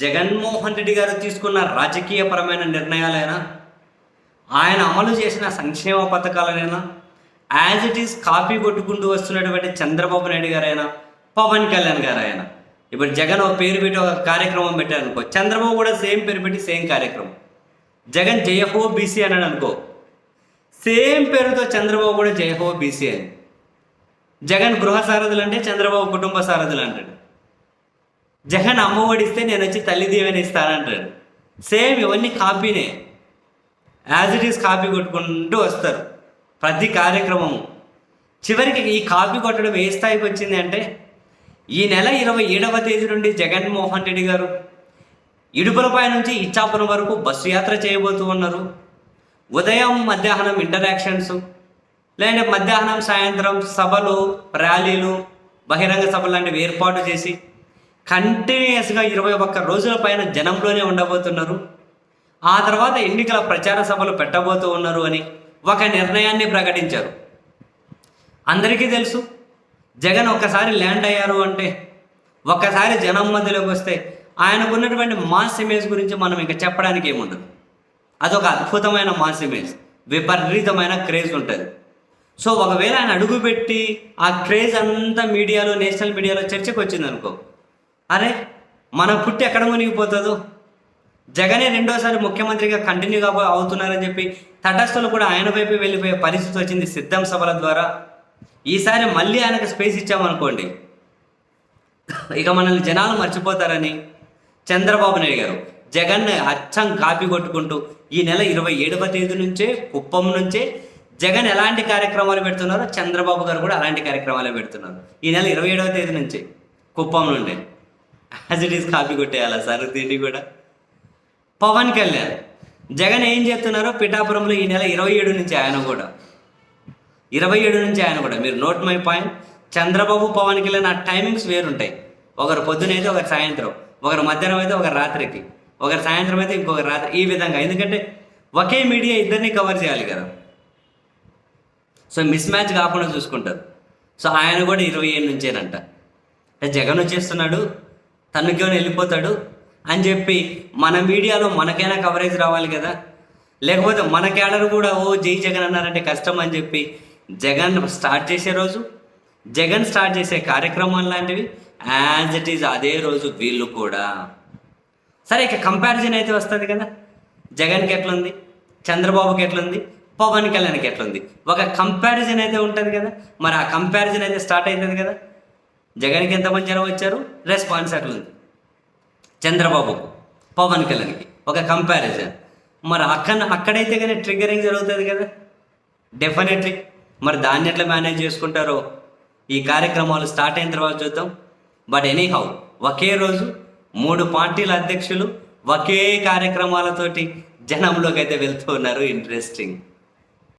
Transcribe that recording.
జగన్మోహన్ రెడ్డి గారు తీసుకున్న రాజకీయపరమైన నిర్ణయాలైనా? ఆయన అమలు చేసిన సంక్షేమ పథకాలనైనా? యాజ్ ఇట్ ఈస్ కాపీ కొట్టుకుంటూ వస్తున్నటువంటి చంద్రబాబు నాయుడు గారైనా? పవన్ కళ్యాణ్ గారైనా? ఇప్పుడు జగన్ ఒక పేరు పెట్టి ఒక కార్యక్రమం పెట్టారు అనుకో చంద్రబాబు కూడా సేమ్ పేరు పెట్టి సేమ్ కార్యక్రమం. జగన్ జయహో బీసీ అన్నాడు అనుకో సేమ్ పేరుతో చంద్రబాబు కూడా జయహో బీసీ అని. జగన్ గృహ సారథులు అంటే చంద్రబాబు కుటుంబ సారథులు అంటాడు. జగన్ అమ్మఒడిస్తే నేను వచ్చి తల్లి దీవెని ఇస్తానంటాడు. సేమ్ ఇవన్నీ కాపీనే. యాజ్ ఇట్ ఈస్ కాపీ కొట్టుకుంటూ వస్తారు. ప్రతి కార్యక్రమము చివరికి ఈ కాపీ కొట్టడం ఏ స్థాయికి వచ్చింది అంటే ఈ నెల ఇరవై ఏడవ తేదీ నుండి జగన్మోహన్ రెడ్డి గారు ఇడుపులపై నుంచి ఇచ్చాపురం వరకు బస్సు యాత్ర చేయబోతూ ఉన్నారు. ఉదయం మధ్యాహ్నం ఇంటరాక్షన్స్ లేదంటే మధ్యాహ్నం సాయంత్రం సభలు ర్యాలీలు బహిరంగ సభలు లాంటివి ఏర్పాటు చేసి కంటిన్యూస్గా ఇరవై ఒక్క రోజుల పైన జనంలోనే ఉండబోతున్నారు. ఆ తర్వాత ఎన్నికల ప్రచార సభలు పెట్టబోతూ ఉన్నారు అని ఒక నిర్ణయాన్ని ప్రకటించారు. అందరికీ తెలుసు జగన్ ఒక్కసారి ల్యాండ్ అయ్యారు అంటే ఒక్కసారి జనం మధ్యలోకి వస్తే ఆయనకున్నటువంటి మాస్ ఇమేజ్ గురించి మనం ఇంకా చెప్పడానికి ఏముండదు. అదొక అద్భుతమైన మాస్ ఇమేజ్ విపరీతమైన క్రేజ్ ఉంటుంది. సో ఒకవేళ ఆయన అడుగుపెట్టి ఆ క్రేజ్ అంతా మీడియాలో నేషనల్ మీడియాలో చర్చకు వచ్చింది అనుకో అరే మన పుట్టి ఎక్కడ మునిగిపోతుందో? జగనే రెండోసారి ముఖ్యమంత్రిగా కంటిన్యూ కాబో అవుతున్నారని చెప్పి తటస్థులు కూడా ఆయన వైపు వెళ్ళిపోయే పరిస్థితి వచ్చింది సిద్ధం సభల ద్వారా. ఈసారి మళ్ళీ ఆయనకు స్పేస్ ఇచ్చామనుకోండి ఇక మనల్ని జనాలు మర్చిపోతారని చంద్రబాబు నాయుడు గారు జగన్ అచ్చం కాపీ కొట్టుకుంటూ ఈ నెల ఇరవై ఏడవ తేదీ నుంచే కుప్పం నుంచే జగన్ ఎలాంటి కార్యక్రమాలు పెడుతున్నారో చంద్రబాబు గారు కూడా అలాంటి కార్యక్రమాలే పెడుతున్నారు. ఈ నెల ఇరవై ఏడవ తేదీ నుంచి కుప్పం నుండి. యాజ్ ఇట్ ఈస్ కాపీ కొట్టేయాలా సార్? దీన్ని కూడా. పవన్ కళ్యాణ్. జగన్ ఏం చేస్తున్నారో పిఠాపురంలో ఈ నెల ఇరవై ఏడు నుంచి ఆయన కూడా. ఇరవై ఏడు నుంచి ఆయన కూడా. మీరు note my point Chandrababu Pawan Kalyan ఆ టైమింగ్స్ వేరుంటాయి. ఒకరు పొద్దున అయితే ఒకరు సాయంత్రం. ఒకరు మధ్యాహ్నం అయితే ఒకరు రాత్రికి. ఒకరు సాయంత్రం అయితే ఇంకొకరు రాత్రి. ఈ విధంగా. ఎందుకంటే ఒకే మీడియా ఇద్దరిని కవర్ చేయాలి కదా. సో మిస్ మ్యాచ్ కాకుండా చూసుకుంటారు. సో ఆయన కూడా ఇరవై ఏడు నుంచేనంట. జగన్ వచ్చేస్తున్నాడు. తనకేమైనా వెళ్ళిపోతాడు అని చెప్పి మన మీడియాలో మనకైనా కవరేజ్ రావాలి కదా. లేకపోతే మన క్యాడర్ కూడా ఓ జై జగన్ అన్నారంటే కష్టం అని చెప్పి జగన్ స్టార్ట్ చేసే రోజు జగన్ స్టార్ట్ చేసే కార్యక్రమాలు లాంటివి యాజ్ ఇట్ ఈజ్ అదే రోజు వీళ్ళు కూడా. సరే ఇక కంపారిజన్ అయితే వస్తుంది కదా. జగన్కి ఎట్లుంది? చంద్రబాబుకి ఎట్లుంది? పవన్ కళ్యాణ్కి ఎట్లుంది? ఒక కంపారిజన్ అయితే ఉంటుంది కదా. మరి ఆ కంపారిజన్ అయితే స్టార్ట్ అవుతుంది కదా. జగన్కి ఎంతమంది జనం వచ్చారు? రెస్పాన్స్ అట్లుంది చంద్రబాబుకు పవన్ కళ్యాణ్కి. ఒక కంపారిజన్ మరి అక్కడ అక్కడైతే కానీ ట్రిగరింగ్ జరుగుతుంది కదా. డెఫినెట్లీ మరి దాన్ని ఎట్లా మేనేజ్ చేసుకుంటారో? ఈ కార్యక్రమాలు స్టార్ట్ అయిన తర్వాత చూద్దాం. బట్ ఎనీహౌ ఒకే రోజు మూడు పార్టీల అధ్యక్షులు ఒకే కార్యక్రమాలతోటి జనంలోకి అయితే వెళ్తూ ఉన్నారు. ఇంట్రెస్టింగ్